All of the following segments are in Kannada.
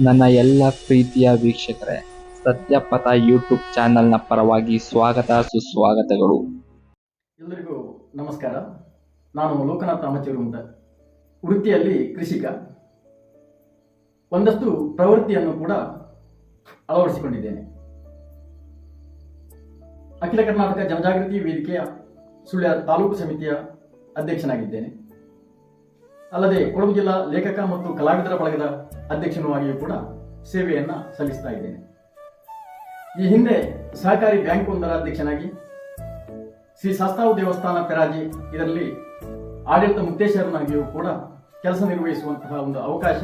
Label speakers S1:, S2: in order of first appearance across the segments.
S1: ನನ್ನ ಎಲ್ಲ ಪ್ರೀತಿಯ ವೀಕ್ಷಕರೇ, ಸತ್ಯಪಥ ಯೂಟ್ಯೂಬ್ ಚಾನೆಲ್ನ ಪರವಾಗಿ ಸ್ವಾಗತ, ಸುಸ್ವಾಗತಗಳು.
S2: ಎಲ್ಲರಿಗೂ ನಮಸ್ಕಾರ. ನಾನು ಲೋಕನಾಥ ಅಮಚೂರು ಅಂತ. ವೃತ್ತಿಯಲ್ಲಿ ಕೃಷಿಕ. ಒಂದಷ್ಟು ಪ್ರವೃತ್ತಿಯನ್ನು ಕೂಡ ಅಳವಡಿಸಿಕೊಂಡಿದ್ದೇನೆ. ಅಖಿಲ ಕರ್ನಾಟಕ ಜನಜಾಗೃತಿ ವೇದಿಕೆಯ ಸುಳ್ಯ ತಾಲೂಕು ಸಮಿತಿಯ ಅಧ್ಯಕ್ಷನಾಗಿದ್ದೇನೆ. ಅಲ್ಲದೆ ಕೊಡಗು ಜಿಲ್ಲಾ ಲೇಖಕ ಮತ್ತು ಕಲಾವಿದರ ಬಳಗದ ಅಧ್ಯಕ್ಷನೂ ಆಗಿಯೂ ಕೂಡ ಸೇವೆಯನ್ನು ಸಲ್ಲಿಸ್ತಾ ಇದ್ದೇನೆ. ಈ ಹಿಂದೆ ಸಹಕಾರಿ ಬ್ಯಾಂಕ್ ಒಂದರ ಅಧ್ಯಕ್ಷನಾಗಿ ಶ್ರೀ ಶಾಸ್ತಾವು ದೇವಸ್ಥಾನ ಪೆರಾಜಿ ಇದರಲ್ಲಿ ಆಡಳಿತ ಮುಕ್ತೇಶ್ವರನಾಗಿಯೂ ಕೂಡ ಕೆಲಸ ನಿರ್ವಹಿಸುವಂತಹ ಒಂದು ಅವಕಾಶ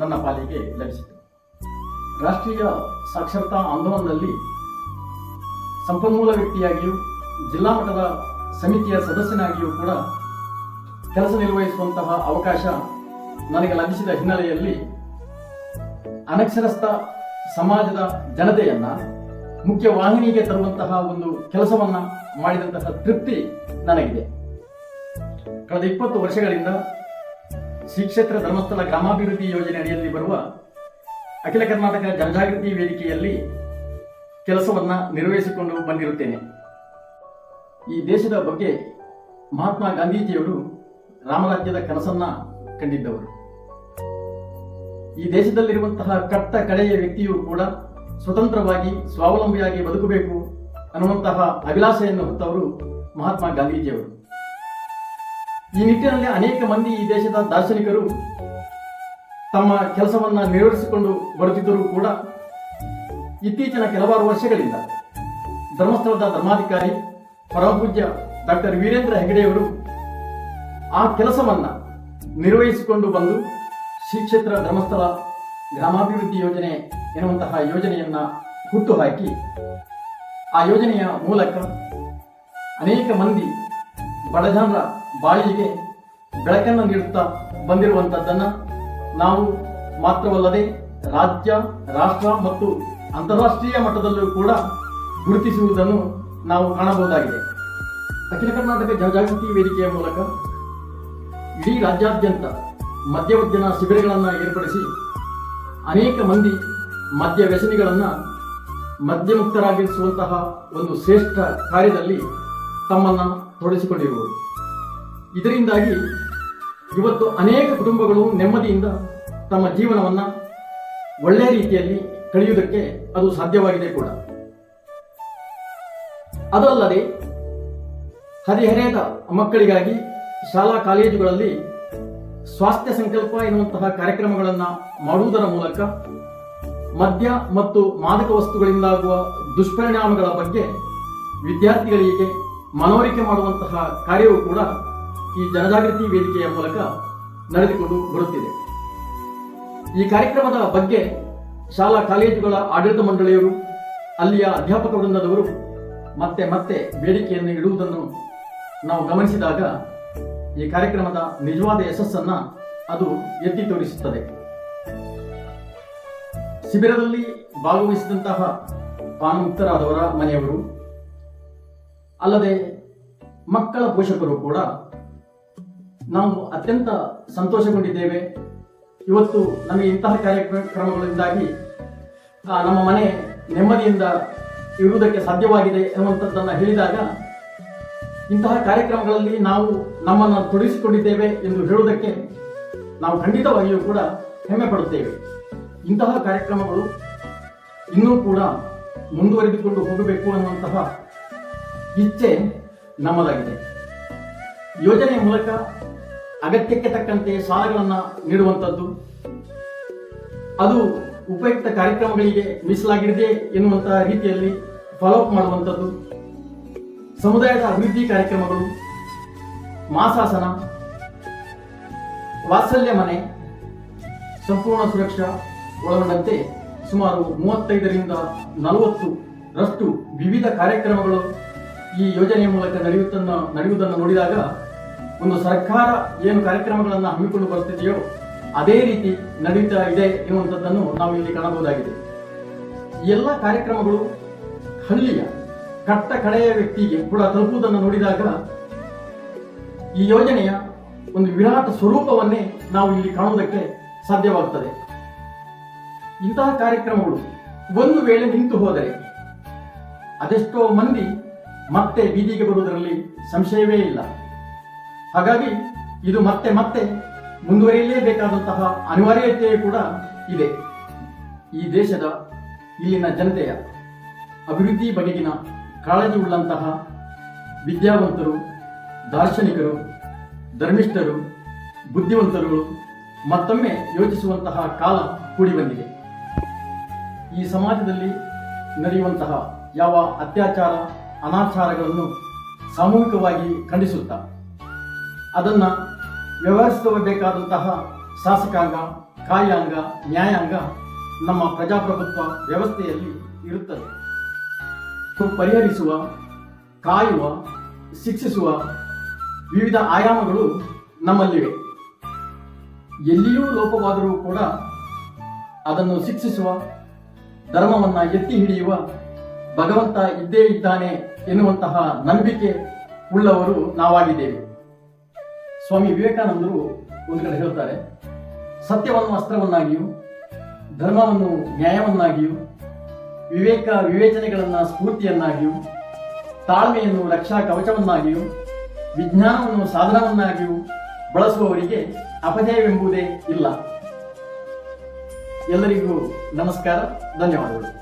S2: ನನ್ನ ಪಾಲಿಗೆ ಲಭಿಸಿತು. ರಾಷ್ಟ್ರೀಯ ಸಾಕ್ಷರತಾ ಆಂದೋಲನದಲ್ಲಿ ಸಂಪನ್ಮೂಲ ವ್ಯಕ್ತಿಯಾಗಿಯೂ ಜಿಲ್ಲಾ ಮಟ್ಟದ ಸಮಿತಿಯ ಸದಸ್ಯನಾಗಿಯೂ ಕೂಡ ಕೆಲಸ ನಿರ್ವಹಿಸುವಂತಹ ಅವಕಾಶ ನನಗೆ ಲಭಿಸಿದ ಹಿನ್ನೆಲೆಯಲ್ಲಿ ಅನಕ್ಷರಸ್ಥ ಸಮಾಜದ ಜನತೆಯನ್ನ ಮುಖ್ಯ ವಾಹಿನಿಗೆ ತರುವಂತಹ ಒಂದು ಕೆಲಸವನ್ನ ಮಾಡಿದಂತಹ ತೃಪ್ತಿ ನನಗಿದೆ. ಕಳೆದ ಇಪ್ಪತ್ತು ವರ್ಷಗಳಿಂದ ಶ್ರೀ ಕ್ಷೇತ್ರ ಧರ್ಮಸ್ಥಳ ಗ್ರಾಮಾಭಿವೃದ್ಧಿ ಯೋಜನೆ ಅಡಿಯಲ್ಲಿ ಬರುವ ಅಖಿಲ ಕರ್ನಾಟಕ ಜನಜಾಗೃತಿ ವೇದಿಕೆಯಲ್ಲಿ ಕೆಲಸವನ್ನ ನಿರ್ವಹಿಸಿಕೊಂಡು ಬಂದಿರುತ್ತೇನೆ. ಈ ದೇಶದ ಬಗ್ಗೆ ಮಹಾತ್ಮ ಗಾಂಧೀಜಿಯವರು ರಾಮರಾಜ್ಯದ ಕನಸನ್ನ ಕಂಡಿದ್ದವರು. ಈ ದೇಶದಲ್ಲಿರುವಂತಹ ಕಟ್ಟ ಕಡೆಯ ವ್ಯಕ್ತಿಯು ಕೂಡ ಸ್ವತಂತ್ರವಾಗಿ, ಸ್ವಾವಲಂಬಿಯಾಗಿ ಬದುಕಬೇಕು ಅನ್ನುವಂತಹ ಅಭಿಲಾಷೆಯನ್ನು ಹೊತ್ತವರು ಮಹಾತ್ಮ ಗಾಂಧೀಜಿಯವರು. ಈ ನಿಟ್ಟಿನಲ್ಲಿ ಅನೇಕ ಮಂದಿ ಈ ದೇಶದ ದಾರ್ಶನಿಕರು ತಮ್ಮ ಕೆಲಸವನ್ನು ನಿರ್ವಹಿಸಿಕೊಂಡು ಬರುತ್ತಿದ್ದರೂ ಕೂಡ ಇತ್ತೀಚಿನ ಕೆಲವಾರು ವರ್ಷಗಳಿಂದ ಧರ್ಮಸ್ಥಳದ ಧರ್ಮಾಧಿಕಾರಿ ಪರಮಪೂಜ್ಯ ಡಾಕ್ಟರ್ ವೀರೇಂದ್ರ ಹೆಗಡೆಯವರು ಆ ಕೆಲಸವನ್ನು ನಿರ್ವಹಿಸಿಕೊಂಡು ಬಂದು ಶ್ರೀ ಕ್ಷೇತ್ರ ಧರ್ಮಸ್ಥಳ ಗ್ರಾಮಾಭಿವೃದ್ಧಿ ಯೋಜನೆ ಎನ್ನುವಂತಹ ಯೋಜನೆಯನ್ನ ಹುಟ್ಟುಹಾಕಿ ಆ ಯೋಜನೆಯ ಮೂಲಕ ಅನೇಕ ಮಂದಿ ಬಡಜನರ ಬಾಳಿಗೆ ಬೆಳಕನ್ನು ನೀಡುತ್ತಾ ಬಂದಿರುವಂತದ್ದನ್ನ ನಾವು ಮಾತ್ರವಲ್ಲದೆ ರಾಜ್ಯ, ರಾಷ್ಟ್ರ ಮತ್ತು ಅಂತಾರಾಷ್ಟ್ರೀಯ ಮಟ್ಟದಲ್ಲೂ ಕೂಡ ಗುರುತಿಸುವುದನ್ನು ನಾವು ಕಾಣಬಹುದಾಗಿದೆ. ಅಖಿಲ ಕರ್ನಾಟಕ ಜನಜಾಗೃತಿ ವೇದಿಕೆಯ ಮೂಲಕ ಇಡೀ ರಾಜ್ಯಾದ್ಯಂತ ಮದ್ಯವರ್ಜನ ಶಿಬಿರಗಳನ್ನು ಏರ್ಪಡಿಸಿ ಅನೇಕ ಮಂದಿ ಮದ್ಯ ವ್ಯಸನಿಗಳನ್ನು ಮದ್ಯಮುಕ್ತರಾಗಿರಿಸುವಂತಹ ಒಂದು ಶ್ರೇಷ್ಠ ಕಾರ್ಯದಲ್ಲಿ ತಮ್ಮನ್ನ ತೊಡಿಸಿಕೊಂಡಿರುವರು ಇದರಿಂದಾಗಿ ಇವತ್ತು ಅನೇಕ ಕುಟುಂಬಗಳು ನೆಮ್ಮದಿಯಿಂದ ತಮ್ಮ ಜೀವನವನ್ನ ಒಳ್ಳೆಯ ರೀತಿಯಲ್ಲಿ ಕಳೆಯುವುದಕ್ಕೆ ಅದು ಸಾಧ್ಯವಾಗಿದೆ ಕೂಡ. ಅದಲ್ಲದೆ ಹದಿಹರೆಯದ ಮಕ್ಕಳಿಗಾಗಿ ಶಾಲಾ ಕಾಲೇಜುಗಳಲ್ಲಿ ಸ್ವಾಸ್ಥ್ಯ ಸಂಕಲ್ಪ ಎನ್ನುವಂತಹ ಕಾರ್ಯಕ್ರಮಗಳನ್ನು ಮಾಡುವುದರ ಮೂಲಕ ಮದ್ಯ ಮತ್ತು ಮಾದಕ ವಸ್ತುಗಳಿಂದಾಗುವ ದುಷ್ಪರಿಣಾಮಗಳ ಬಗ್ಗೆ ವಿದ್ಯಾರ್ಥಿಗಳಿಗೆ ಮನವರಿಕೆ ಮಾಡುವಂತಹ ಕಾರ್ಯವೂ ಕೂಡ ಈ ಜನಜಾಗೃತಿ ವೇದಿಕೆಯ ಮೂಲಕ ನಡೆದುಕೊಂಡು ಬರುತ್ತಿದೆ. ಈ ಕಾರ್ಯಕ್ರಮದ ಬಗ್ಗೆ ಶಾಲಾ ಕಾಲೇಜುಗಳ ಆಡಳಿತ ಮಂಡಳಿಯವರು, ಅಲ್ಲಿಯ ಅಧ್ಯಾಪಕ ವೃಂದದವರು ಮತ್ತೆ ಮತ್ತೆ ಬೇಡಿಕೆಯನ್ನು ಇಡುವುದನ್ನು ನಾವು ಗಮನಿಸಿದಾಗ ಈ ಕಾರ್ಯಕ್ರಮದ ನಿಜವಾದ ಯಶಸ್ಸನ್ನ ಅದು ಎತ್ತಿ ತೋರಿಸುತ್ತದೆ. ಶಿಬಿರದಲ್ಲಿ ಭಾಗವಹಿಸಿದಂತಹ ಪಾನಮುಕ್ತರಾದವರ ಮನೆಯವರು, ಅಲ್ಲದೆ ಮಕ್ಕಳ ಪೋಷಕರು ಕೂಡ ನಾವು ಅತ್ಯಂತ ಸಂತೋಷಗೊಂಡಿದ್ದೇವೆ. ಇವತ್ತು ನಮಗೆ ಇಂತಹ ಕಾರ್ಯಕ್ರಮಗಳಿಂದಾಗಿ ನಮ್ಮ ಮನೆ ನೆಮ್ಮದಿಯಿಂದ ಇರುವುದಕ್ಕೆ ಸಾಧ್ಯವಾಗಿದೆ ಎನ್ನುವಂಥದ್ದನ್ನು ಹೇಳಿದಾಗ ಇಂತಹ ಕಾರ್ಯಕ್ರಮಗಳಲ್ಲಿ ನಾವು ನಮ್ಮನ್ನು ತೊಡಗಿಸಿಕೊಂಡಿದ್ದೇವೆ ಎಂದು ಹೇಳುವುದಕ್ಕೆ ನಾವು ಖಂಡಿತವಾಗಿಯೂ ಕೂಡ ಹೆಮ್ಮೆ ಪಡುತ್ತೇವೆ. ಇಂತಹ ಕಾರ್ಯಕ್ರಮಗಳು ಇನ್ನೂ ಕೂಡ ಮುಂದುವರೆದುಕೊಂಡು ಹೋಗಬೇಕು ಅನ್ನುವಂತಹ ಇಚ್ಛೆ ನಮ್ಮದಾಗಿದೆ. ಯೋಜನೆಯ ಮೂಲಕ ಅಗತ್ಯಕ್ಕೆ ತಕ್ಕಂತೆ ಸಾಲಗಳನ್ನು ನೀಡುವಂಥದ್ದು, ಅದು ಉಪಯುಕ್ತ ಕಾರ್ಯಕ್ರಮಗಳಿಗೆ ಮೀಸಲಾಗಿದೆ ಎನ್ನುವಂತಹ ರೀತಿಯಲ್ಲಿ ಫಾಲೋಅಪ್ ಮಾಡುವಂಥದ್ದು ಸಮುದಾಯದ ಅಭಿವೃದ್ಧಿ ಕಾರ್ಯಕ್ರಮಗಳು, ಮಾಸಾಸನ, ವಾತ್ಸಲ್ಯ ಮನೆ, ಸಂಪೂರ್ಣ ಸುರಕ್ಷಾ ಒಳಗೊಂಡಂತೆ ಸುಮಾರು ಮೂವತ್ತೈದರಿಂದ ನಲವತ್ತು ರಷ್ಟು ವಿವಿಧ ಕಾರ್ಯಕ್ರಮಗಳು ಈ ಯೋಜನೆಯ ಮೂಲಕ ನಡೆಯುತ್ತನ್ನ, ನಡೆಯುವುದನ್ನು ನೋಡಿದಾಗ ಒಂದು ಸರ್ಕಾರ ಏನು ಕಾರ್ಯಕ್ರಮಗಳನ್ನು ಹಮ್ಮಿಕೊಂಡು ಬರುತ್ತಿದೆಯೋ ಅದೇ ರೀತಿ ನಡೀತಾ ಇದೆ ಎನ್ನುವಂಥದ್ದನ್ನು ನಾವು ಇಲ್ಲಿ ಕಾಣಬಹುದಾಗಿದೆ ಎಲ್ಲ ಕಾರ್ಯಕ್ರಮಗಳು ಹಳ್ಳಿಯ ಕಟ್ಟ ಕಡೆಯ ವ್ಯಕ್ತಿಗೆ ಕೂಡ ತಲುಪುವುದನ್ನು ನೋಡಿದಾಗ ಈ ಯೋಜನೆಯ ಒಂದು ವಿರಾಟ ಸ್ವರೂಪವನ್ನೇ ನಾವು ಇಲ್ಲಿ ಕಾಣುವುದಕ್ಕೆ ಸಾಧ್ಯವಾಗುತ್ತದೆ. ಇಂತಹ ಕಾರ್ಯಕ್ರಮಗಳು ಒಂದು ವೇಳೆ ನಿಂತು ಹೋದರೆ ಅದೆಷ್ಟೋ ಮಂದಿ ಮತ್ತೆ ಬೀದಿಗೆ ಬರುವುದರಲ್ಲಿ ಸಂಶಯವೇ ಇಲ್ಲ. ಹಾಗಾಗಿ ಇದು ಮತ್ತೆ ಮತ್ತೆ ಮುಂದುವರಿಯಲೇಬೇಕಾದಂತಹ ಅನಿವಾರ್ಯತೆಯೂ ಕೂಡ ಇದೆ. ಈ ದೇಶದ ಇಲ್ಲಿನ ಜನತೆಯ ಅಭಿವೃದ್ಧಿ ಬಗೆಗಿನ ಕಾಳಜಿ ಉಳ್ಳಂತಹ ವಿದ್ಯಾವಂತರು, ದಾರ್ಶನಿಕರು, ಧರ್ಮಿಷ್ಠರು, ಬುದ್ಧಿವಂತರುಗಳು ಮತ್ತೊಮ್ಮೆ ಯೋಚಿಸುವಂತಹ ಕಾಲ ಕೂಡಿ ಬಂದಿದೆ ಈ ಸಮಾಜದಲ್ಲಿ ನಡೆಯುವಂತಹ ಯಾವ ಅತ್ಯಾಚಾರ, ಅನಾಚಾರಗಳನ್ನು ಸಾಮೂಹಿಕವಾಗಿ ಖಂಡಿಸುತ್ತಾ, ಅದನ್ನ ವ್ಯವಹರಿಸಬೇಕಾದಂತಹ ಶಾಸಕಾಂಗ, ಕಾರ್ಯಾಂಗ, ನ್ಯಾಯಾಂಗ ನಮ್ಮ ಪ್ರಜಾಪ್ರಭುತ್ವ ವ್ಯವಸ್ಥೆಯಲ್ಲಿ ಇರುತ್ತದೆ. ಪರಿಹರಿಸುವ ಕಾಯುವ, ಶಿಕ್ಷಿಸುವ ವಿವಿಧ ಆಯಾಮಗಳು ನಮ್ಮಲ್ಲಿವೆ. ಎಲ್ಲಿಯೂ ಲೋಪವಾದರೂ ಕೂಡ ಅದನ್ನು ಶಿಕ್ಷಿಸುವ, ಧರ್ಮವನ್ನು ಎತ್ತಿ ಹಿಡಿಯುವ ಭಗವಂತ ಇದ್ದೇ ಇದ್ದಾನೆ ಎನ್ನುವಂತಹ ನಂಬಿಕೆ ಉಳ್ಳವರು ನಾವಾಗಿದ್ದೇವೆ. ಸ್ವಾಮಿ ವಿವೇಕಾನಂದರು ಒಂದು ಕಡೆ ಹೇಳ್ತಾರೆ, ಸತ್ಯವನ್ನು ಅಸ್ತ್ರವನ್ನಾಗಿಯೂ, ಧರ್ಮವನ್ನು ನ್ಯಾಯವನ್ನಾಗಿಯೂ ವಿವೇಕ ವಿವೇಚನೆಗಳನ್ನು ಸ್ಫೂರ್ತಿಯನ್ನಾಗಿಯೂ ತಾಳ್ಮೆಯನ್ನು ರಕ್ಷಾ ಕವಚವನ್ನಾಗಿಯೂ ವಿಜ್ಞಾನವನ್ನು ಸಾಧನವನ್ನಾಗಿಯೂ ಬಳಸುವವರಿಗೆ ಅಪಜಯವೆಂಬುದೇ ಇಲ್ಲ. ಎಲ್ಲರಿಗೂ ನಮಸ್ಕಾರ ಧನ್ಯವಾದಗಳು.